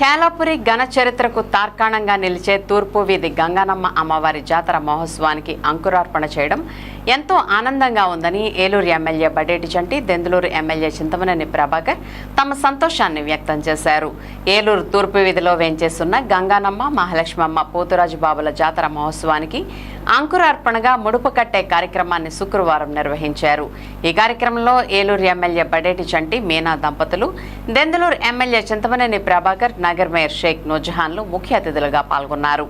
కేలాపురి ఘన చరిత్రకు తార్కాణంగా నిలిచే తూర్పు వీధి గంగానమ్మ అమ్మవారి జాతర మహోత్సవానికి అంకురార్పణ చేయడం ఎంతో ఆనందంగా ఉందని ఏలూరు ఎమ్మెల్యే బడేటి చంటి దెందులూరు ఎమ్మెల్యే చింతమనేని ప్రభాకర్ తమ సంతోషాన్ని వ్యక్తం చేశారు. ఏలూరు తూర్పు వీధిలో వేంచేస్తున్న గంగానమ్మ మహాలక్ష్మమ్మ పోతురాజు బాబుల జాతర మహోత్సవానికి అంకురార్పణగా ముడుపు కట్టే కార్యక్రమాన్ని శుక్రవారం నిర్వహించారు. ఈ కార్యక్రమంలో ఏలూరు ఎమ్మెల్యే బడేటి చంటి మీనా దంపతులు దెందులూరు ఎమ్మెల్యే చింతమనేని ప్రభాకర్ నగర్ మేయర్ షేక్ నూజహాన్లు ముఖ్య అతిథులుగా పాల్గొన్నారు.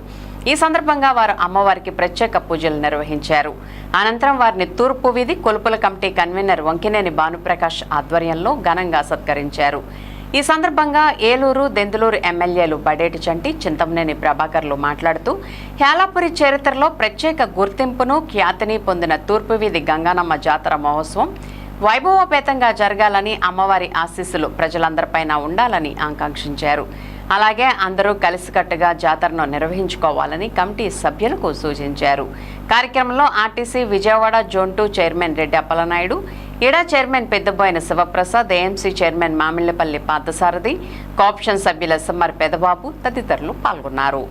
ఈ సందర్భంగా వారు అమ్మవారికి ప్రత్యేక పూజలు నిర్వహించారు. అనంతరం వారిని తూర్పు వీధి కొలుపుల కమిటీ కన్వీనర్ వంకినేని భానుప్రకాష్ ఆధ్వర్యంలో ఘనంగా సత్కరించారు. ఈ సందర్భంగా ఏలూరు దెందులూరు ఎమ్మెల్యేలు బడేటి చంటి చింతమనేని ప్రభాకర్లు మాట్లాడుతూ హేలాపురి చరిత్రలో ప్రత్యేక గుర్తింపును ఖ్యాతిని పొందిన తూర్పు వీధి గంగానమ్మ జాతర మహోత్సవం వైభవోపేతంగా జరగాలని అమ్మవారి ఆశీస్సులు ప్రజలందరిపైన ఉండాలని ఆకాంక్షించారు. అలాగే అందరూ కలిసికట్టుగా జాతరను నిర్వహించుకోవాలని కమిటీ సభ్యులకు సూచించారు. కార్యక్రమంలో RTC Vijayawada zone two chairman Reddy Appalanaidu ఇడా chairman Peddaboina Sivaprasad AMC chairman Mamillapalli Parthasarathi caption సభ్యుల ఎస్ఎంఆర్ పెదబాబు తదితరులు పాల్గొన్నారు.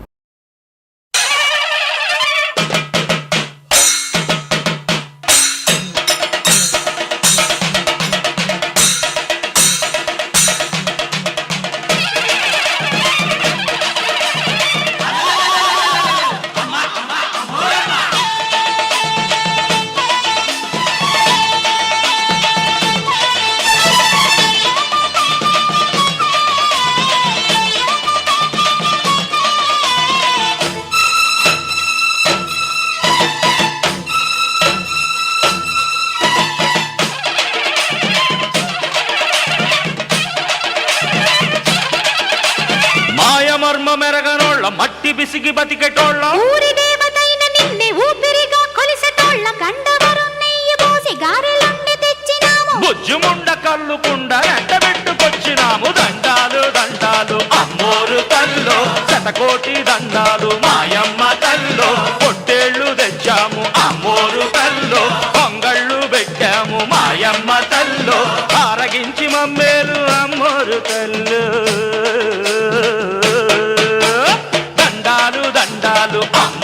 మట్టి బిసిగి బతికెటోళ్ళ. ఊరి దేవతైన నిన్నే ఊపిరిగా కొలిసెటోళ్ళ. గండవరు నెయ్యి పోసి గారెలుండి తెచ్చినాము. బుజ్జుముండ కళ్ళుకుండ ఎండబెట్టుకొచ్చినాము దండాలు దండాలు అమ్మోరు తల్లో శతకోటి దండాలు మాయమ్మ తల్లో పొట్టేళ్ళు తెచ్చాము. అమ్మోరు తల్లో పొంగళ్ళు పెట్టాము. మాయమ్మ తల్లో ఆరగించి మమ్మేలు అమ్మోరు తల్లు.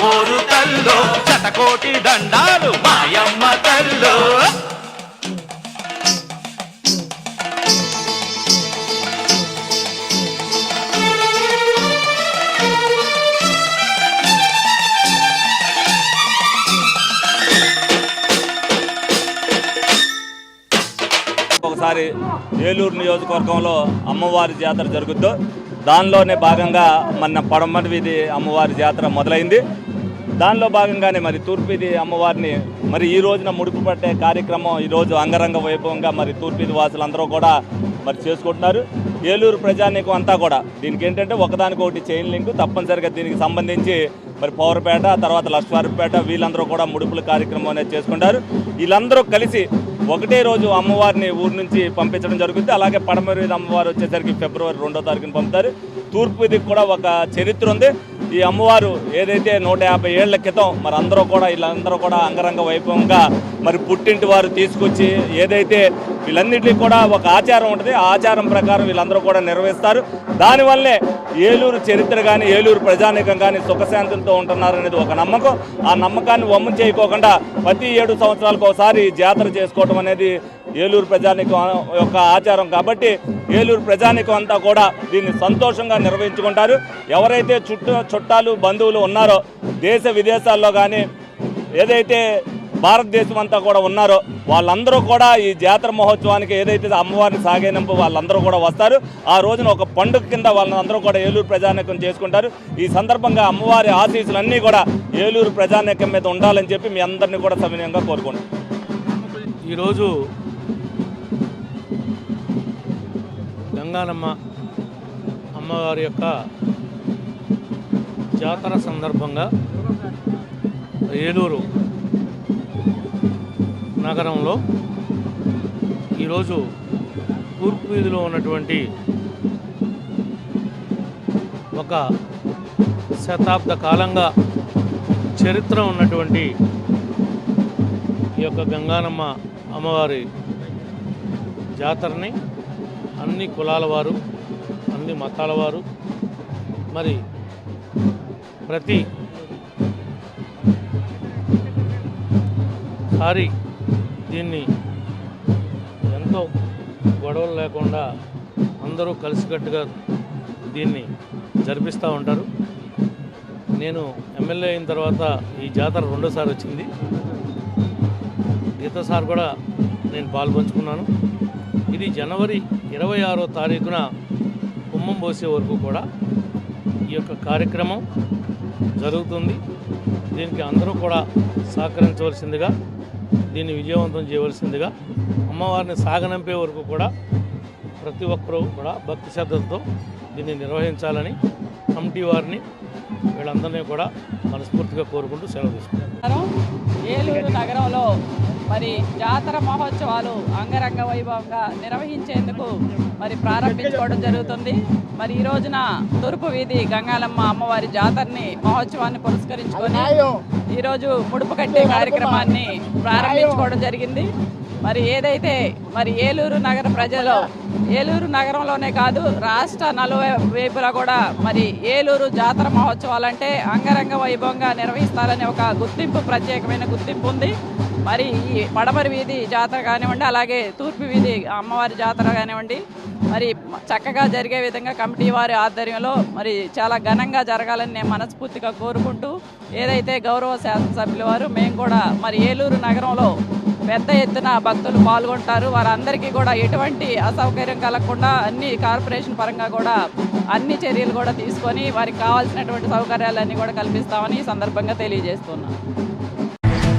దండాలు తల్లో శతకోటి దండాలు మాయమ్మ తల్లో. ఒకసారి ఏలూరు నియోజకవర్గంలో అమ్మవారి జాతర జరుగుద్దో దానిలోనే భాగంగా మన పడమటి వీధి అమ్మవారి జాతర మొదలైంది. దానిలో భాగంగానే మరి తూర్పిది అమ్మవారిని మరి ఈ రోజున ముడుపు పట్టే కార్యక్రమం ఈరోజు అంగరంగ వైభవంగా మరి తూర్పిది వాసులందరూ కూడా మరి చేసుకుంటున్నారు. ఏలూరు ప్రజానీకం అంతా కూడా దీనికి ఏంటంటే ఒకదానికొకటి చైన్ లింక్ తప్పనిసరిగా దీనికి సంబంధించి మరి పౌరపేట తర్వాత లక్ష్మారిపేట వీళ్ళందరూ కూడా ముడుపుల కార్యక్రమం అనేది చేసుకుంటారు. వీళ్ళందరూ కలిసి ఒకటే రోజు అమ్మవారిని ఊరు నుంచి పంపించడం జరుగుతుంది. అలాగే పడమరి అమ్మవారు వచ్చేసరికి ఫిబ్రవరి రెండో తారీఖున పంపుతారు. తూర్పు కూడా ఒక చరిత్ర ఉంది. ఈ అమ్మవారు ఏదైతే నూట యాభై ఏళ్ళ క్రితం మరి అందరూ కూడా వీళ్ళందరూ కూడా అంగరంగ వైభవంగా మరి పుట్టింటి వారు తీసుకొచ్చి ఏదైతే వీళ్ళన్నిటికీ కూడా ఒక ఆచారం ఉంటుంది ఆ ఆచారం ప్రకారం వీళ్ళందరూ కూడా నిర్వహిస్తారు దానివల్లే ఏలూరు చరిత్ర కానీ ఏలూరు ప్రజానీకం కానీ సుఖశాంతులతో ఉంటున్నారనేది ఒక నమ్మకం. ఆ నమ్మకాన్ని వమ్ము చేయకోకుండా ప్రతి ఏడు సంవత్సరాలకు ఒకసారి జాతర చేసుకోవడం అనేది ఏలూరు ప్రజానీకం యొక్క ఆచారం. కాబట్టి ఏలూరు ప్రజానీకం అంతా కూడా దీన్ని సంతోషంగా నిర్వహించుకుంటారు. ఎవరైతే చుట్టూ చుట్టాలు బంధువులు ఉన్నారో దేశ విదేశాల్లో కానీ ఏదైతే భారతదేశం అంతా కూడా ఉన్నారో వాళ్ళందరూ కూడా ఈ జాతర మహోత్సవానికి ఏదైతే అమ్మవారిని సాగేనంపు వాళ్ళందరూ కూడా వస్తారు. ఆ రోజున ఒక పండుగ కింద వాళ్ళందరూ కూడా ఏలూరు ప్రజానీకం చేసుకుంటారు. ఈ సందర్భంగా అమ్మవారి ఆశీస్సులన్నీ కూడా ఏలూరు ప్రజానీకం మీద ఉండాలని చెప్పి మీ అందరినీ కూడా సవినయంగా కోరుకుంటున్నాను. ఈరోజు గంగానమ్మ అమ్మవారి యొక్క జాతర సందర్భంగా ఏలూరు నగరంలో ఈరోజు తూర్పు వీధిలో ఉన్నటువంటి ఒక శతాబ్ద కాలంగా చరిత్ర ఉన్నటువంటి ఈ యొక్క గంగానమ్మ అమ్మవారి జాతరని అన్ని కులాల వారు అన్ని మతాల వారు మరి ప్రతి సారి దీన్ని ఎంతో గొడవలు లేకుండా అందరూ కలిసికట్టుగా దీన్ని జరిపిస్తూ ఉంటారు. నేను ఎమ్మెల్యే అయిన తర్వాత ఈ జాతర రెండోసారి వచ్చింది. గీతసారి కూడా నేను పాల్పంచుకున్నాను. ఇది జనవరి ఇరవై ఆరో తారీఖున కుమ్మం పోసే వరకు కూడా ఈ యొక్క కార్యక్రమం జరుగుతుంది. దీనికి అందరూ కూడా సహకరించవలసిందిగా దీన్ని విజయవంతం చేయవలసిందిగా అమ్మవారిని సాగనంపే వరకు కూడా ప్రతి ఒక్కరూ కూడా భక్తి శ్రద్ధలతో దీన్ని నిర్వహించాలని కమిటీ వారిని వీళ్ళందరినీ కూడా మనస్ఫూర్తిగా కోరుకుంటూ సెలవు తీసుకుంటాను నగరం, ఏలూరు నగరంలో మరి జాతర మహోత్సవాలు అంగరంగ వైభవంగా నిర్వహించేందుకు మరి ప్రారంభించుకోవడం జరుగుతుంది. మరి ఈ రోజున తూర్పు వీధి గంగాలమ్మ అమ్మవారి జాతరని మహోత్సవాన్ని పురస్కరించుకొని ఈరోజు ముడుపు కట్టే కార్యక్రమాన్ని ప్రారంభించుకోవడం జరిగింది. మరి ఏదైతే మరి ఏలూరు నగర ప్రజలు ఏలూరు నగరంలోనే కాదు రాష్ట్ర నలువైపులా కూడా మరి ఏలూరు జాతర మహోత్సవాలంటే అంగరంగ వైభవంగా నిర్వహిస్తారని ఒక గుర్తింపు ప్రత్యేకమైన గుర్తింపు ఉంది. మరి ఈ పడమరి వీధి జాతర కానివ్వండి అలాగే తూర్పు వీధి అమ్మవారి జాతర కానివ్వండి మరి చక్కగా జరిగే విధంగా కమిటీ వారి ఆధ్వర్యంలో మరి చాలా ఘనంగా జరగాలని నేను మనస్ఫూర్తిగా కోరుకుంటూ ఏదైతే గౌరవ శాసనసభ్యుల వారు మేము కూడా మరి ఏలూరు నగరంలో పెద్ద ఎత్తున భక్తులు పాల్గొంటారు. వారందరికీ కూడా ఎటువంటి అసౌకర్యం కలగకుండా అన్ని కార్పొరేషన్ పరంగా కూడా అన్ని చర్యలు కూడా తీసుకొని వారికి కావాల్సినటువంటి సౌకర్యాలన్నీ కూడా కల్పిస్తామని ఈ సందర్భంగా తెలియజేస్తున్నాను.